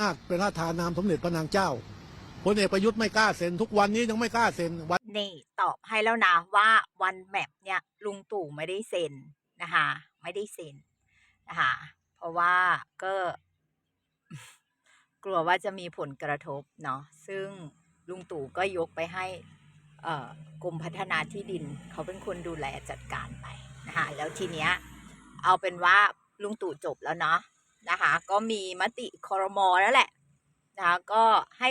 นาคเป็นราชทานนามสมเด็จพระนางเจ้าพลเอกประยุทธ์ไม่กล้าเซ็นทุกวันนี้ยังไม่กล้าเซ็นวันนี่ตอบให้แล้วนะว่าวันแมปเนี่ยลุงตู่ไม่ได้เซ็นนะคะไม่ได้เซ็นนะคะเพราะว่าก็กลัวว่าจะมีผลกระทบเนาะซึ่งลุงตู่ก็ยกไปให้เอ่อกรมพัฒนาที่ดิน เขาเป็นคนดูแลจัดการไปนะคะแล้วทีเนี้ยเอาเป็นว่าลุงตู่จบแล้วเนาะ นะคะ ก็มีมติคอรมอแล้วแหละนะคะก็ให้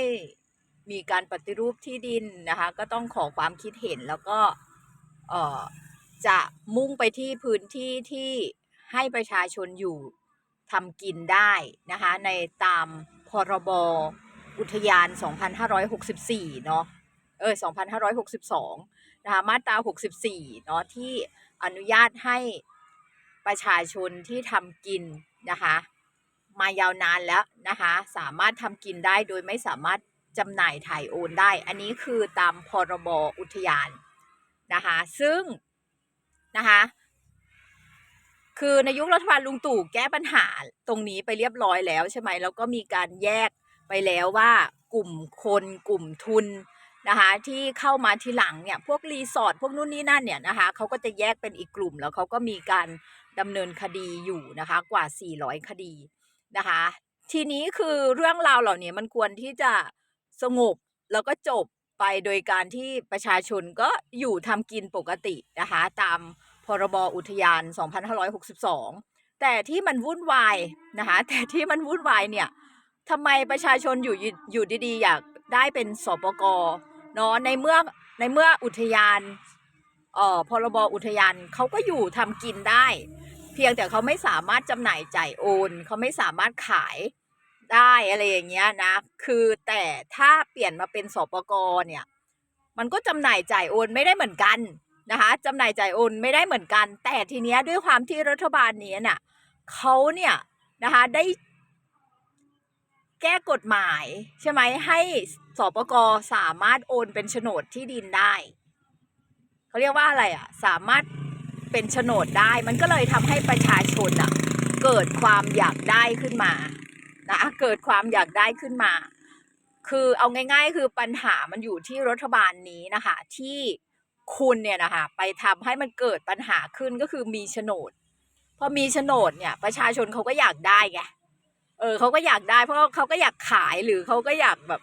มีการปฏิรูปที่ดินนะคะ ก็ต้องขอความคิดเห็นแล้วก็เออจะมุ่งไปที่พื้นที่ที่ให้ประชาชนอยู่ทำกินได้นะคะในตามพรบอุทยาน 2564 เนาะเออ 2562 นะคะ มาตรา 64 เนาะที่อนุญาตให้ประชาชนที่ทำกินนะคะ มายาวนานแล้วนะคะ สามารถทำกินได้โดยไม่สามารถจำหน่ายถ่ายโอนได้ อันนี้คือตามพรบอุทยานนะคะ ซึ่งนะคะคือในยุครัฐบาลลุงตู่แก้ปัญหาตรงนี้ไปเรียบร้อยแล้วใช่ไหมแล้วก็มีการแยกไปแล้วว่ากลุ่มคนกลุ่มทุนนะคะที่เข้ามาทีหลังเนี่ยพวกรีสอร์ทพวกนู่นนี่นั่นเนี่ยนะคะเขาก็จะแยกเป็นอีกกลุ่มแล้วเขาก็มีการดำเนินคดีอยู่นะคะกว่า 400 คดี นะคะ ทีนี้คือเรื่องราวเหล่านี้มันควรที่จะสงบแล้วก็จบไปโดยการที่ประชาชนก็อยู่ทำกินปกตินะคะตามพรบอุทยาน 2562 แต่ที่มันวุ่นวายนะคะแต่ที่มันวุ่นวายเนี่ยทำไมประชาชนอยู่อยู่ดีๆ อยากได้เป็นสปกเนาะในเมื่อในเมื่ออุทยานเอ่อพรบอุทยานเขาก็อยู่ทำกินได้ พียงแต่เขาไม่สามารถจำหน่ายจ่ายโอนเขาไม่สามารถขายได้อะไรอย่างเงี้ยนะ คือแต่ถ้าเปลี่ยนมาเป็นสปกเนี่ย มันก็จำหน่ายจ่ายโอนไม่ได้เหมือนกันนะคะจำหน่ายจ่ายโอนไม่ได้เหมือนกัน แต่ทีเนี้ยด้วยความที่รัฐบาลนี้น่ะเขาเนี่ยนะคะได้แก้กฎหมายใช่ไหมให้สปกสามารถโอนเป็นโฉนดที่ดินได้เขาเรียกว่าอะไรอะสามารถ เป็นโฉนดได้ มันก็เลยทำให้ประชาชนอะเกิดความอยากได้ขึ้นมานะเกิดความอยากได้ขึ้นมา คือเอาง่าย ๆ คือปัญหามันอยู่ที่รัฐบาลนี้นะคะ ที่คุณเนี่ยนะคะไปทำให้มันเกิดปัญหาขึ้นก็คือมีโฉนดพอมีโฉนดเนี่ย ประชาชนเขาก็อยากได้ไงเออเขาก็อยากได้ เพราะเขาก็อยากขายหรือเขาก็อยากแบบ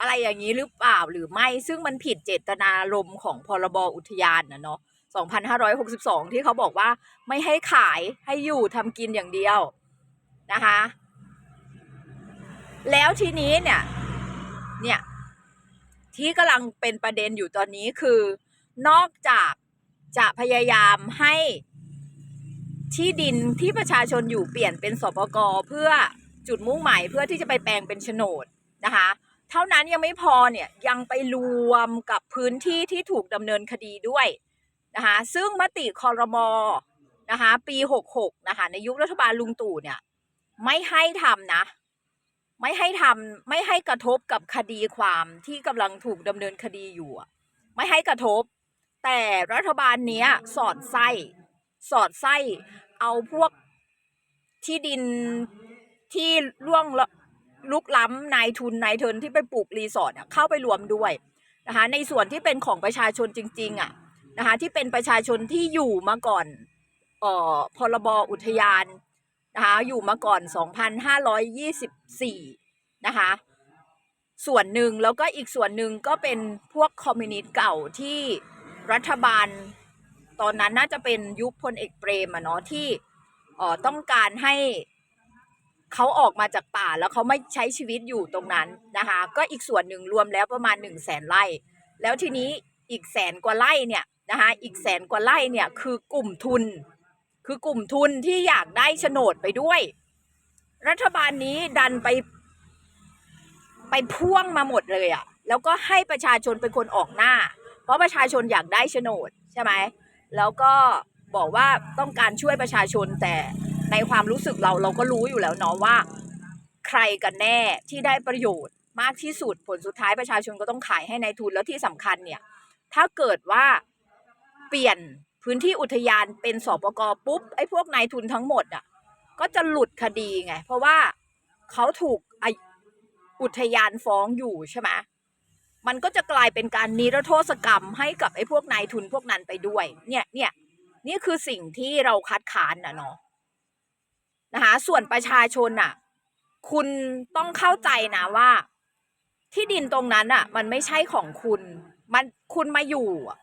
อะไรอย่างนี้หรือเปล่าหรือไม่ ซึ่งมันผิดเจตนารมณ์ของพรบอุทยานนะเนาะ 2562 ที่เขาบอกว่าไม่ให้ขายให้อยู่ทำกินอย่างเดียวนะคะ แล้วทีนี้เนี่ย เนี่ยที่กำลังเป็นประเด็นอยู่ตอนนี้คือ นอกจากจะพยายามให้ที่ดินที่ประชาชนอยู่เปลี่ยนเป็นสปกเพื่อจุดมุ่งหมายเพื่อที่จะไปแปลงเป็นโฉนดนะคะ เท่านั้นยังไม่พอเนี่ยยังไปรวมกับพื้นที่ที่ถูกดำเนินคดีด้วย นะคะซึ่งมติคอรมอนะคะปี66นะคะในยุครัฐบาลลุงตู่เนี่ยไม่ให้ทำนะ ไม่ให้ทำไม่ให้กระทบกับคดีความที่กำลังถูกดำเนินคดีอยู่ ไม่ให้กระทบ แต่รัฐบาลเนี้ยสอดไส้สอดไส้เอาพวกที่ดินที่ล่วงลุกล้ำนายทุนนายเทินที่ไปปลูกรีสอร์ทเข้าไปรวมด้วยนะคะในส่วนที่เป็นของประชาชนจริง ๆ อะ นะคะที่เป็นประชาชนที่อยู่มาก่อนเอ่อพรบอุทยานนะคะอยู่มาก่อน 2524 นะคะส่วนหนึ่งแล้วก็อีกส่วนหนึ่งก็เป็นพวกคอมมิวนิสต์เก่าที่รัฐบาล ตอนนั้นน่าจะเป็นยุคพลเอกเปรมอะเนาะที่เอ่อต้องการให้เขาออกมาจากป่าแล้วเขาไม่ใช้ชีวิตอยู่ตรงนั้นนะคะก็อีกส่วนหนึ่งรวมแล้วประมาณหนึ่งแสนไร่ แล้วทีนี้อีกแสนกว่าไร่เนี่ย นะคะอีกแสนกว่าไร่เนี่ยคือกลุ่มทุน คือกลุ่มทุนที่อยากได้โฉนดไปด้วย รัฐบาลนี้ดันไป ไปพ่วงมาหมดเลยอะ่ะแล้วก็ให้ประชาชนเป็นคนออกหน้า เพราะประชาชนอยากได้โฉนดใช่ไหมแล้วก็บอกว่าต้องการช่วยประชาชนแต่ในความรู้สึกเราเราก็รู้อยู่แล้วเนาะว่า ใครกันแน่ที่ได้ประโยชน์มากที่สุดผลสุดท้ายประชาชนก็ต้องขายให้ในายทุนแล้วที่สำคัญเนี่ย ถ้าเกิดว่า เปลี่ยนพื้นที่อุทยานเป็นสปกปุ๊บไอ้พวกนายทุนทั้งหมดอะก็จะหลุดคดีไง เพราะว่าเขาถูกอาอุทยานฟ้องอยู่ใช่ไหมมันก็จะกลายเป็นการนิรโทษกรรมให้กับไอ้พวกนายทุนพวกนั้นไปด้วย เนี่ยเนี่ยนี่คือสิ่งที่เราคัดค้านนะเนาะนะคะส่วนประชาชนน่ะ คุณต้องเข้าใจนะว่า ที่ดินตรงนั้นอะ มันไม่ใช่ของคุณ มันคุณมาอยู่อะ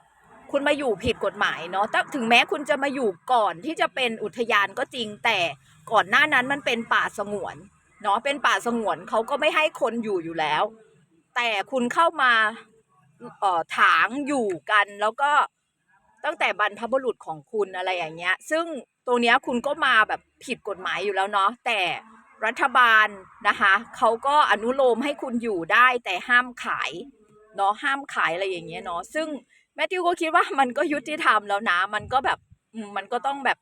คุณมาอยู่ผิดกฎหมายเนาะถึงแม้คุณจะมาอยู่ก่อนที่จะเป็นอุทยานก็จริง แต่ก่อนหน้านั้นมันเป็นป่าสงวนเนาะเป็นป่าสงวนเขาก็ไม่ให้คนอยู่อยู่แล้ว แต่คุณเข้ามาเอ่อถางอยู่กันแล้วก็ตั้งแต่บรรพบุรุษของคุณอะไรอย่างเงี้ย ซึ่งตรงเนี้ยคุณก็มาแบบผิดกฎหมายอยู่แล้วเนาะแต่รัฐบาลนะคะเขาก็อนุโลมให้คุณอยู่ได้แต่ห้ามขายเนาะห้ามขายอะไรอย่างเงี้ยเนาะซึ่ง แมทธิวก็คิดว่ามันก็ยุติธรรมแล้วนะ มันก็แบบมันก็ต้องแบบ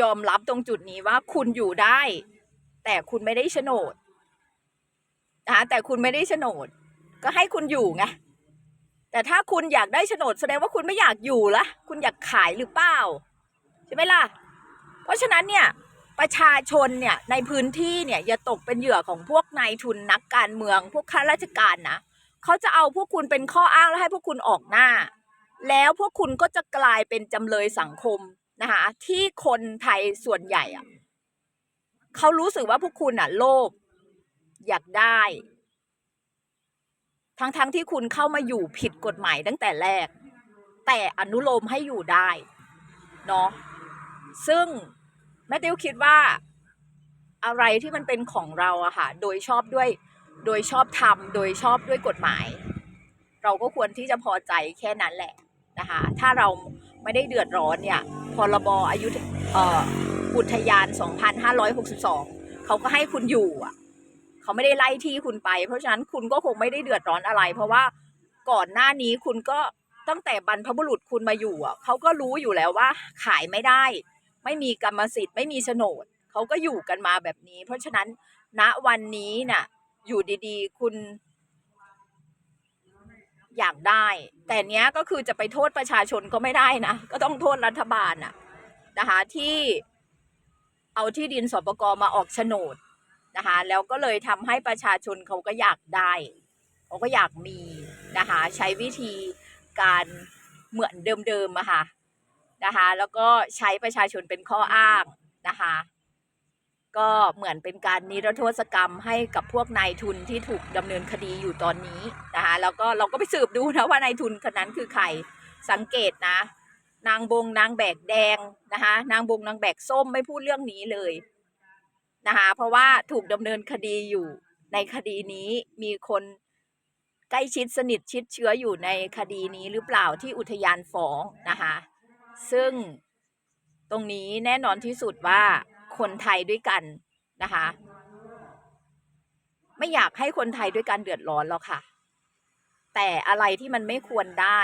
ยอมรับตรงจุดนี้ว่าคุณอยู่ได้ แต่คุณไม่ได้โฉนดนะแต่คุณไม่ได้โฉนด ก็ให้คุณอยู่ไงแต่ถ้าคุณอยากได้โฉนดแสดงว่าคุณไม่อยากอยู่ละคุณอยากขายหรือเปล่าใช่ไหมล่ะ เพราะฉะนั้นเนี่ยประชาชนเนี่ยในพื้นที่เนี่ยอย่าตกเป็นเหยื่อของพวกนายทุนนักการเมือง พวกข้าราชการนะเขาจะเอาพวกคุณเป็นข้ออ้างแล้วให้พวกคุณออกหน้า แล้วพวกคุณก็จะกลายเป็นจำเลยสังคมนะคะที่คนไทยส่วนใหญ่อะเขารู้สึกว่าพวกคุณอะโลภอยากได้ ทั้งๆทที่คุณเข้ามาอยู่ผิดกฎหมายตั้งแต่แรก แต่อนุโลมให้อยู่ได้เนาะซึ่งแม่ติวคิดว่าอะไรที่มันเป็นของเราอะค่ะ โดยชอบด้วย โดยชอบทำโดยชอบด้วยกฎหมาย เราก็ควรที่จะพอใจแค่นั้นแหละ นะคะ ถ้าเราไม่ได้เดือดร้อนเนี่ยพรบอายุอุทยาน 2562 เขาก็ให้คุณอยู่อะเขาไม่ได้ไล่ที่คุณไป เพราะฉะนั้นคุณก็คงไม่ได้เดือดร้อนอะไร เพราะว่าก่อนหน้านี้คุณก็ตั้งแต่บรรพบุรุษคุณมาอยู่อะเขาก็รู้อยู่แล้วว่าขายไม่ได้ ไม่มีกรรมสิทธิ์ไม่มีโฉนดเขาก็อยู่กันมาแบบนี้ เพราะฉะนั้นณวันนี้น่ะอยู่ดีๆ คุณ อยากได้ แต่เนี้ยก็คือจะไปโทษประชาชนก็ไม่ได้นะ ก็ต้องโทษรัฐบาลน่ะนะคะที่เอาที่ดินสปกมาออกโฉนดนะคะแล้วก็เลยทำให้ประชาชนเขาก็อยากได้เขาก็อยากมีนะคะใช้วิธีการเหมือนเดิมๆอะค่ะนะคะแล้วก็ใช้ประชาชนเป็นข้ออ้างนะคะ ก็เหมือนเป็นการนิรโทษกรรมให้กับพวกนายทุนที่ถูกดำเนินคดีอยู่ตอนนี้นะคะแล้วก็เราก็ไปสืบดูนะว่านายทุนคนนั้นคือใครสังเกตนะ นางบงนางแบกแดงนะคะนางบงนางแบกส้มไม่พูดเรื่องนี้เลยนะคะเพราะว่าถูกดำเนินคดีอยู่ในคดีนี้มีคนใกล้ชิดสนิทชิดเชื้ออยู่ในคดีนี้หรือเปล่าที่อุทยานฟ้องนะคะซึ่งตรงนี้แน่นอนที่สุดว่า คนไทยด้วยกันนะคะ ไม่อยากให้คนไทยด้วยกันเดือดร้อนหรอกค่ะ แต่อะไรที่มันไม่ควรได้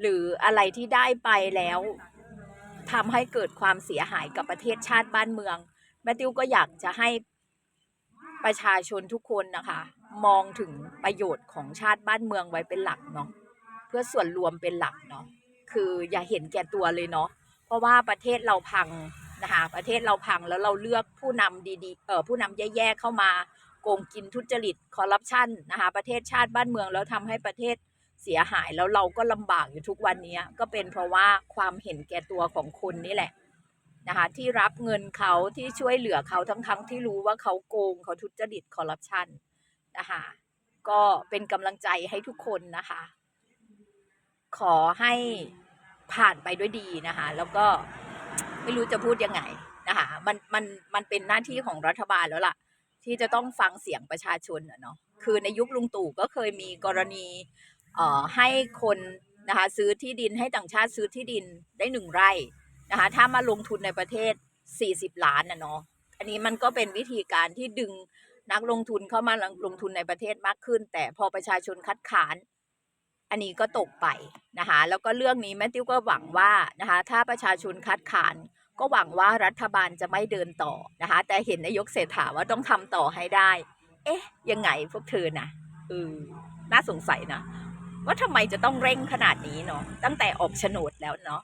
หรืออะไรที่ได้ไปแล้วทำให้เกิดความเสียหายกับประเทศชาติบ้านเมือง แมทธิวก็อยากจะให้ประชาชนทุกคนนะคะ มองถึงประโยชน์ของชาติบ้านเมืองไว้เป็นหลักเนาะเพื่อส่วนรวมเป็นหลักเนาะคืออย่าเห็นแก่ตัวเลยเนาะเพราะว่าประเทศเราพัง นะคะประเทศเราพังแล้วเราเลือกผู้นำดีๆเออผู้นำแย่ๆเข้ามาโกงกินทุจริตคอร์รัปชันนะคะประเทศชาติบ้านเมืองแล้วทำให้ประเทศเสียหายแล้วเราก็ลำบากอยู่ทุกวันนี้ก็เป็นเพราะว่าความเห็นแก่ตัวของคนนี่แหละนะคะที่รับเงินเขาที่ช่วยเหลือเขาทั้งๆทที่รู้ว่าเขาโกงเขาทุจริตคอร์รัปชันนะคะก็เป็นกำลังใจให้ทุกคนนะคะ ขอให้ผ่านไปด้วยดีนะคะ แล้วก็ ไม่รู้จะพูดยังไงนะคะมันมันมันเป็นหน้าที่ของรัฐบาลแล้วล่ะ ที่จะต้องฟังเสียงประชาชนเนาะคือในยุคลุงตู่ก็เคยมีกรณีเอ่อให้คนนะคะซื้อที่ดินให้ต่างชาติซื้อที่ดินได้หนึ่งไร่นะคะถ้ามาลงทุนในประเทศ 40 ล้านนะเนาะอันนี้มันก็เป็นวิธีการที่ดึงนักลงทุนเข้ามาลงทุนในประเทศมากขึ้น แต่พอประชาชนคัดค้าน อันนี้ก็ตกไปนะคะแล้วก็เรื่องนี้แมทติวก็หวังว่านะคะถ้าประชาชนคัดค้านก็หวังว่ารัฐบาลจะไม่เดินต่อนะคะแต่เห็นนายกเศรษฐาว่าต้องทำต่อให้ได้ เอ๊ะ ยังไงพวกเธอนะเออน่าสงสัยนะว่าทำไมจะต้องเร่งขนาดนี้เนาะตั้งแต่ออกโฉนดแล้วเนาะ